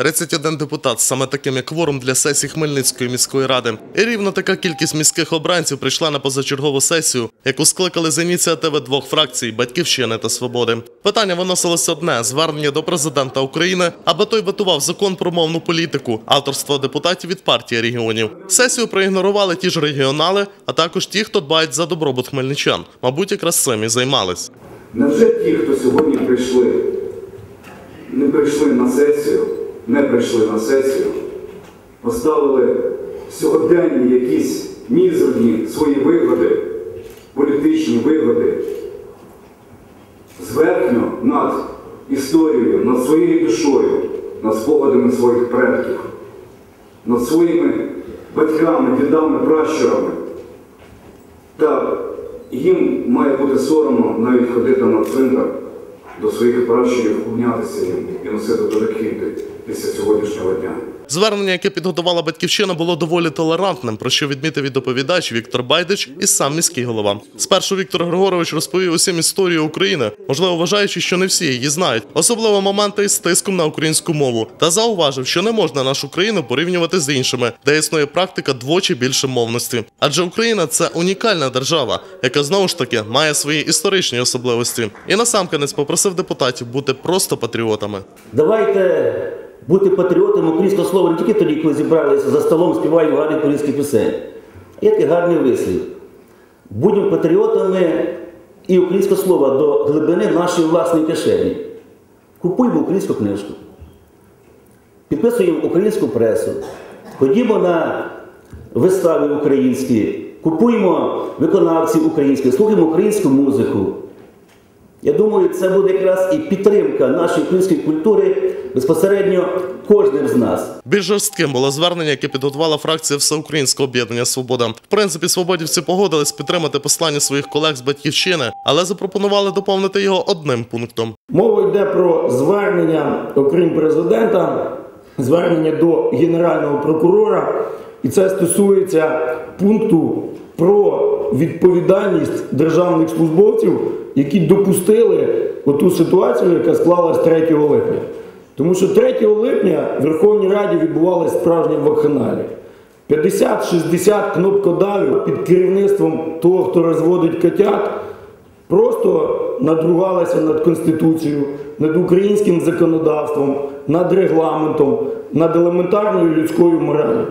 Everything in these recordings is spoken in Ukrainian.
31 депутат, саме таким як кворум для сесії Хмельницької міської ради. І рівно така кількість міських обранців прийшла на позачергову сесію, яку скликали з ініціативи двох фракцій Батьківщини та Свободи. Питання виносилося одне: звернення до президента України, аби той ветував закон про мовну політику, авторство депутатів від партії регіонів. Сесію проігнорували ті ж регіонали, а також ті, хто дбають за добробут хмельничан. Мабуть, якраз цим і займались. Невже ті, хто сьогодні прийшли, не прийшли на сесію, не прийшли на сесію, поставили сьогоденні якісь мізерні свої вигоди, політичні вигоди, зверхньо над історією, над своєю душою, над спогадами своїх предків, над своїми батьками, дідами, пращурами. Та їм має бути соромно навіть ходити на цвинтар до своїх пращурів, клонятися їм і носити туди квіти після сьогоднішнього дня. Звернення, яке підготувала батьківщина, було доволі толерантним, про що відмітив і доповідач Віктор Байдич і сам міський голова. Спершу Віктор Григорович розповів усім історію України, можливо, вважаючи, що не всі її знають, особливо моменти із тиском на українську мову, та зауважив, що не можна нашу країну порівнювати з іншими, де існує практика двочі більше мовності. Адже Україна це унікальна держава, яка знову ж таки має свої історичні особливості. І насамкінець попросив депутатів бути просто патріотами. Давайте бути патріотами українського слова не тільки тоді, коли зібралися за столом, співаємо гарних українських пісень. Такий гарний вислів. Будьмо патріотами і українського слова до глибини нашої власної кишені. Купуємо українську книжку, підписуємо українську пресу, ходімо на вистави українські, купуємо виконавців українських, слухаємо українську музику. Я думаю, це буде якраз і підтримка нашої української культури безпосередньо кожним з нас. Більш жорстким було звернення, яке підготувала фракція Всеукраїнського об'єднання Свобода. В принципі, свободівці погодились підтримати послання своїх колег з батьківщини, але запропонували доповнити його одним пунктом. Мова йде про звернення, окрім президента, звернення до Генерального прокурора, і це стосується пункту про відповідальність державних службовців, які допустили оту ситуацію, яка склалась 3 липня. Тому що 3 липня в Верховній Раді відбувалася справжня вакханалія. 50-60 кнопкодавів під керівництвом того, хто розводить котят, просто надругалися над Конституцією, над українським законодавством, над регламентом, над елементарною людською моралью.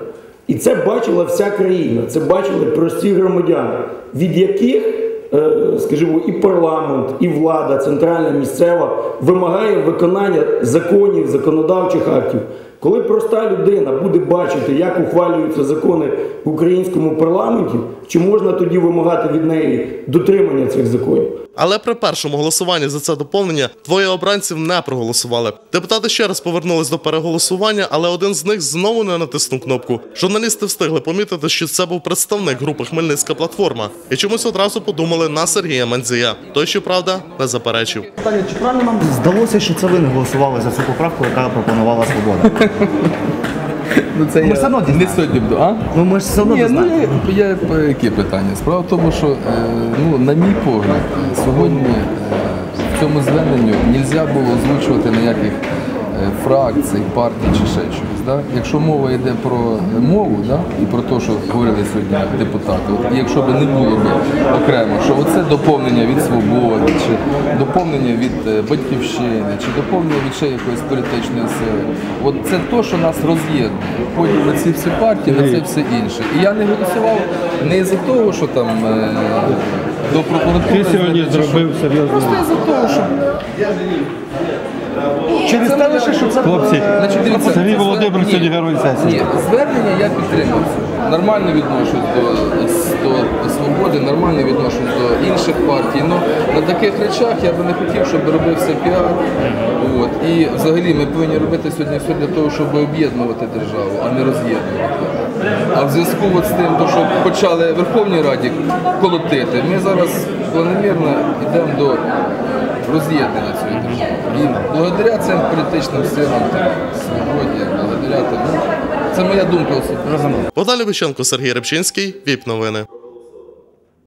І це бачила вся країна, це бачили прості громадяни, від яких, е, скажімо, і парламент, і влада, центральна, місцева, вимагає виконання законів, законодавчих актів. Коли проста людина буде бачити, як ухвалюються закони в українському парламенті, чи можна тоді вимагати від неї дотримання цих законів? Але при першому голосуванні за це доповнення двоє обранців не проголосували. Депутати ще раз повернулись до переголосування, але один з них знову не натиснув кнопку. Журналісти встигли помітити, що це був представник групи Хмельницька платформа, і чомусь одразу подумали на Сергія Мандзія. Той, щоправда, не заперечив. Питання, чи правильно нам здалося, що це ви не голосували за цю поправку, яка пропонувала свобода? Ну, це Ми я все одно не сьогодні буду, а? Ну ми ж все одно Ні, ну знаємо. я, я по- які питання? Справа в тому, що е, ну, на мій погляд, сьогодні е, в цьому зверненню не можна було озвучувати ніяких фракцій, партій чи ще чогось. Да? Якщо мова йде про мову да? і про те, що говорили сьогодні депутати, от, якщо б не було б окремо, що оце доповнення від свободи, чи доповнення від е, батьківщини, чи доповнення від ще якоїсь політичної сили, от це те, що нас роз'єднує. Поділ на ці всі партії, на це все інше. І я не голосував не за того, що там е, до прокуратури. Ти сьогодні зробив серйозну Просто за того, що Через те лише, що це Хлопці, Значить, дивіться, Сергій це Володимир звер- сьогодні Ні, герой сесії. Ні, звернення я підтримую. Нормально відношусь до, до свободи, нормально відношусь до інших партій. Ну на таких речах я би не хотів, щоб робився піар. От. І взагалі ми повинні робити сьогодні все для того, щоб об'єднувати державу, а не роз'єднувати. А в зв'язку от з тим, то, що почали в Верховній Раді колотити, ми зараз планомірно йдемо до роз'єднання цієї держави. І благодаря цим політичним силам, свободі, благодаря тому. Це моя думка особисто. Богдан Любиченко, Сергій Рибчинський, ВІП новини.